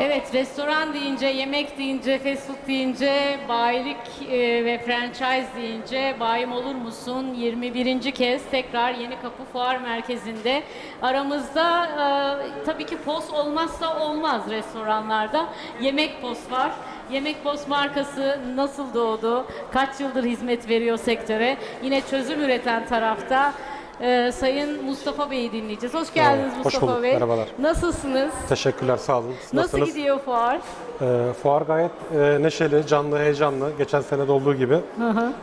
Evet, restoran deyince, yemek deyince, fast food deyince, bayilik e, ve franchise deyince bayim olur musun? 21. kez tekrar Yeni Kapı Fuar Merkezi'nde. Aramızda e, tabii ki POS olmazsa olmaz restoranlarda. Yemek POS var. Yemek POS markası nasıl doğdu? Kaç yıldır hizmet veriyor sektöre? Yine çözüm üreten tarafta e, Sayın Mustafa Bey'i dinleyeceğiz. Hoş geldiniz Merhaba, hoş Mustafa bulduk. Bey. Merhabalar. Nasılsınız? Teşekkürler, sağ olun. Siz Nasıl nasılsınız? gidiyor fuar? Ee, fuar gayet e, neşeli, canlı, heyecanlı. Geçen sene de olduğu gibi.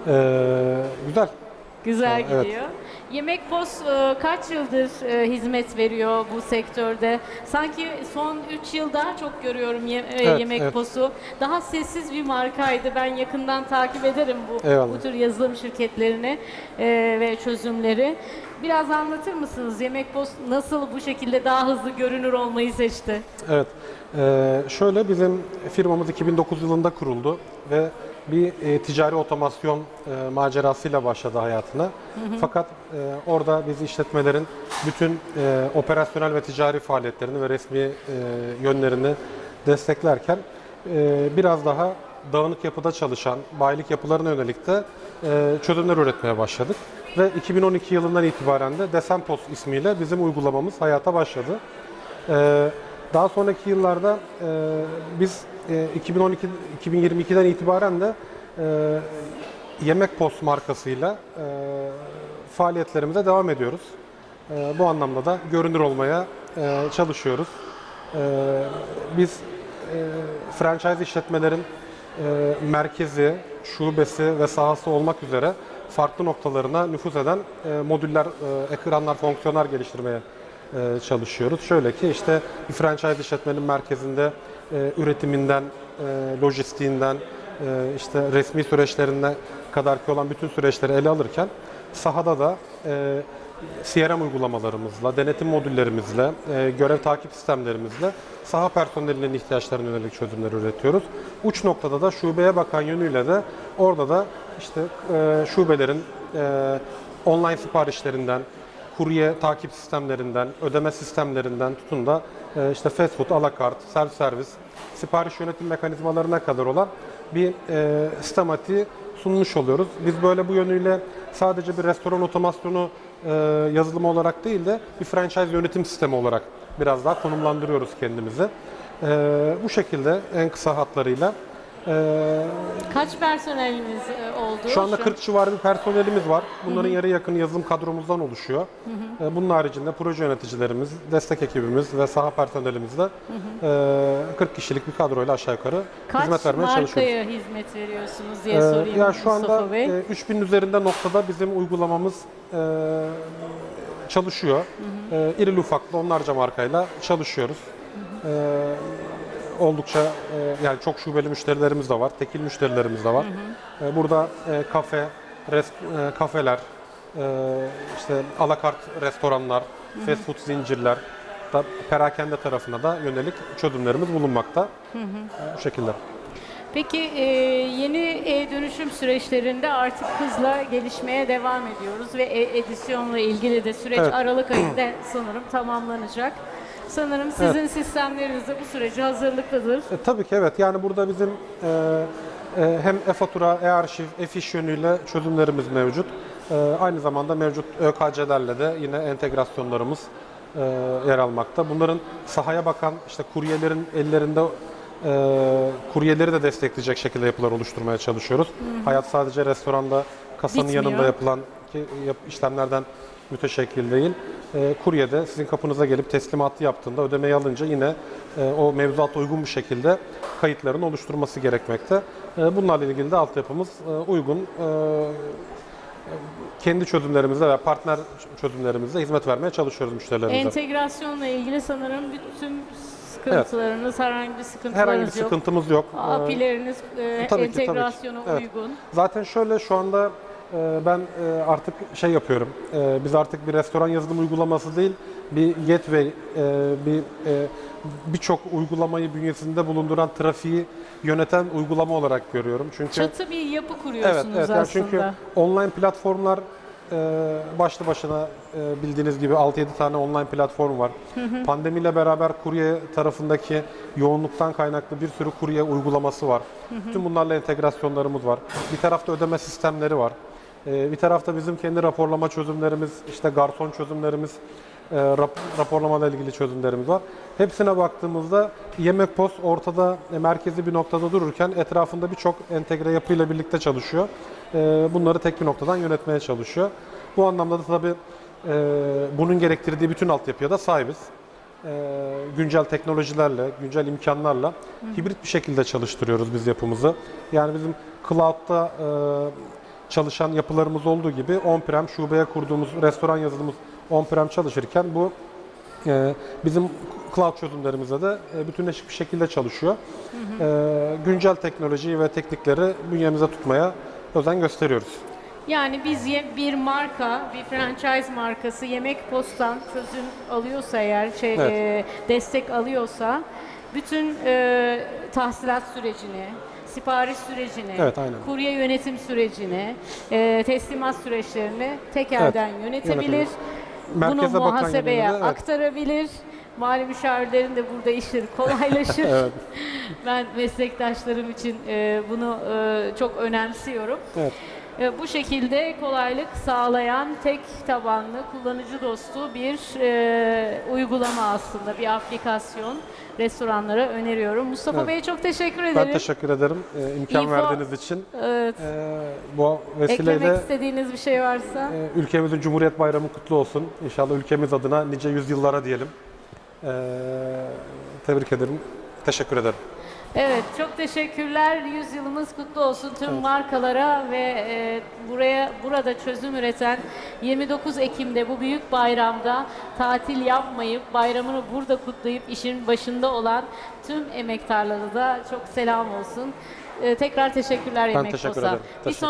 Ee, güzel. Güzel Evet. gidiyor. Yemek Pos e, kaç yıldır e, hizmet veriyor bu sektörde? Sanki son 3 yıl daha çok görüyorum ye- e, Evet, Yemek evet. Pos'u. Daha sessiz bir markaydı. Ben yakından takip ederim bu, Eyvallah. bu tür yazılım şirketlerini e, ve çözümleri. Biraz anlatır mısınız? Yemek Pos nasıl bu şekilde daha hızlı görünür olmayı seçti? Evet. Ee, şöyle bizim firmamız 2009 yılında kuruldu ve bir e, ticari otomasyon e, macerasıyla başladı hayatına. Fakat e, orada biz işletmelerin bütün e, operasyonel ve ticari faaliyetlerini ve resmi e, yönlerini desteklerken e, biraz daha dağınık yapıda çalışan bayilik yapılarına yönelik de e, çözümler üretmeye başladık. Ve 2012 yılından itibaren de Desenpos ismiyle bizim uygulamamız hayata başladı. Ee, daha sonraki yıllarda e, biz e, 2012 2022'den itibaren de e, Yemek Post markasıyla e, faaliyetlerimize devam ediyoruz. E, bu anlamda da görünür olmaya e, çalışıyoruz. E, biz e, franchise işletmelerin e, merkezi, şubesi ve sahası olmak üzere farklı noktalarına nüfuz eden e, modüller, e, ekranlar, fonksiyonlar geliştirmeye e, çalışıyoruz. Şöyle ki işte bir franchise işletmenin merkezinde e, üretiminden, e, lojistiğinden, e, işte resmi süreçlerine kadar ki olan bütün süreçleri ele alırken sahada da e, CRM uygulamalarımızla, denetim modüllerimizle, e, görev takip sistemlerimizle saha personelinin ihtiyaçlarına yönelik çözümler üretiyoruz. Uç noktada da şubeye bakan yönüyle de orada da işte e, şubelerin e, online siparişlerinden, kurye takip sistemlerinden, ödeme sistemlerinden tutun da e, işte fast food, alakart, self servis, sipariş yönetim mekanizmalarına kadar olan bir e, sistematiği sunmuş oluyoruz. Biz böyle bu yönüyle sadece bir restoran otomasyonu e, yazılımı olarak değil de bir franchise yönetim sistemi olarak biraz daha konumlandırıyoruz kendimizi. E, bu şekilde en kısa hatlarıyla. E, Kaç personeliniz e, oldu? şu anda 40 civarı bir personelimiz var. Bunların yarı yakın yazılım kadromuzdan oluşuyor. Ee, Bunun haricinde proje yöneticilerimiz, destek ekibimiz ve saha personelimizle e, 40 kişilik bir kadroyla aşağı yukarı Kaç hizmet vermeye çalışıyoruz. markaya hizmet veriyorsunuz diye Ee, sorayım ya şu Mustafa anda Bey. e, 3000 üzerinde noktada bizim uygulamamız e, çalışıyor. E, irili ufaklı onlarca markayla çalışıyoruz. E, oldukça e, yani çok şubeli müşterilerimiz de var, tekil müşterilerimiz de var. E, burada e, kafe, rest, e, kafeler, e, işte alakart restoranlar, fast food zincirler, da perakende tarafına da yönelik çözümlerimiz bulunmakta. E, bu şekilde. Peki e, yeni e-dönüşüm süreçlerinde artık hızla gelişmeye devam ediyoruz ve e- edisyonla ilgili de süreç Evet. Aralık ayında sanırım tamamlanacak. Sanırım sizin sistemleriniz de bu sürece hazırlıklıdır. E, tabii ki evet. Yani burada bizim e, e, hem e-fatura, e-arşiv, e-fiş yönüyle çözümlerimiz mevcut. E, aynı zamanda mevcut ÖKC'lerle de yine entegrasyonlarımız e, yer almakta. Bunların sahaya bakan işte kuryelerin ellerinde e, kuryeleri de destekleyecek şekilde yapılar oluşturmaya çalışıyoruz. Hayat sadece restoranda kasanın Bitmiyor. yanında yapılan ki yap- işlemlerden müteşekkil değil. E, kurye de sizin kapınıza gelip teslimatı yaptığında ödemeyi alınca yine e, o mevzuata uygun bir şekilde kayıtların oluşturması gerekmekte. E, bunlarla ilgili de altyapımız e, uygun. E, kendi çözümlerimizle ve partner çözümlerimizle hizmet vermeye çalışıyoruz müşterilerimize. Entegrasyonla ilgili sanırım bütün sıkıntılarınız, herhangi bir sıkıntılarınız Herhangi bir yok. sıkıntımız yok. API'leriniz e, tabii ki, tabii ki. Evet. uygun. Zaten şöyle şu anda ben e, artık şey yapıyorum. E, Biz artık bir restoran yazılım uygulaması değil, bir gateway, e, bir e, birçok uygulamayı bünyesinde bulunduran trafiği yöneten uygulama olarak görüyorum. Çünkü Çatı bir yapı evet, kuruyorsunuz evet yani aslında. çünkü online platformlar başlı başına bildiğiniz gibi 6-7 tane online platform var. Pandemiyle beraber kurye tarafındaki yoğunluktan kaynaklı bir sürü kurye uygulaması var. Tüm bunlarla entegrasyonlarımız var. Bir tarafta ödeme sistemleri var. E, bir tarafta bizim kendi raporlama çözümlerimiz, işte garson çözümlerimiz, e, rap- raporlama ile ilgili çözümlerimiz var. Hepsine baktığımızda Yemek Post ortada e, merkezi bir noktada dururken etrafında birçok entegre yapıyla birlikte çalışıyor. E, bunları tek bir noktadan yönetmeye çalışıyor. Bu anlamda da tabii bunun gerektirdiği bütün altyapıya da sahibiz. Güncel teknolojilerle, güncel imkanlarla hibrit bir şekilde çalıştırıyoruz biz yapımızı. Yani bizim cloud'da çalışan yapılarımız olduğu gibi on-prem şubeye kurduğumuz restoran yazılımımız on-prem çalışırken bu e, bizim cloud çözümlerimizde de e, bütünleşik bir şekilde çalışıyor. E, güncel teknolojiyi ve teknikleri bünyemize tutmaya özen gösteriyoruz. Yani biz bir marka, bir franchise markası Yemek Post'tan çözüm alıyorsa eğer, şey Evet. e, destek alıyorsa bütün e, tahsilat sürecini, sipariş sürecini, Evet, aynen. kurye yönetim sürecini, e, teslimat süreçlerini tek elden yönetebilir. yönetebilir. Bunu bakan muhasebeye yönünde, evet. aktarabilir. Mali müşavirlerin de burada işleri kolaylaşır. Evet. Ben meslektaşlarım için e, bunu e, çok önemsiyorum. Evet. E, Bu şekilde kolaylık sağlayan tek tabanlı kullanıcı dostu bir e, uygulama aslında bir aplikasyon restoranlara öneriyorum. Mustafa Evet. Bey çok teşekkür ederim. Ben teşekkür ederim e, imkan İFO- verdiğiniz için. Evet. E, bu vesileyle Eklemek istediğiniz bir şey varsa. e, ülkemizin Cumhuriyet Bayramı kutlu olsun. İnşallah ülkemiz adına nice yüzyıllara diyelim. E, tebrik ederim. Teşekkür ederim. Evet, çok teşekkürler. Yüzyılımız kutlu olsun tüm markalara ve e, buraya burada çözüm üreten 29 Ekim'de bu büyük bayramda tatil yapmayıp bayramını burada kutlayıp işin başında olan tüm emektarlara da çok selam olsun. E, tekrar teşekkürler Ben Yemek teşekkür Posta. ederim. Teşekkür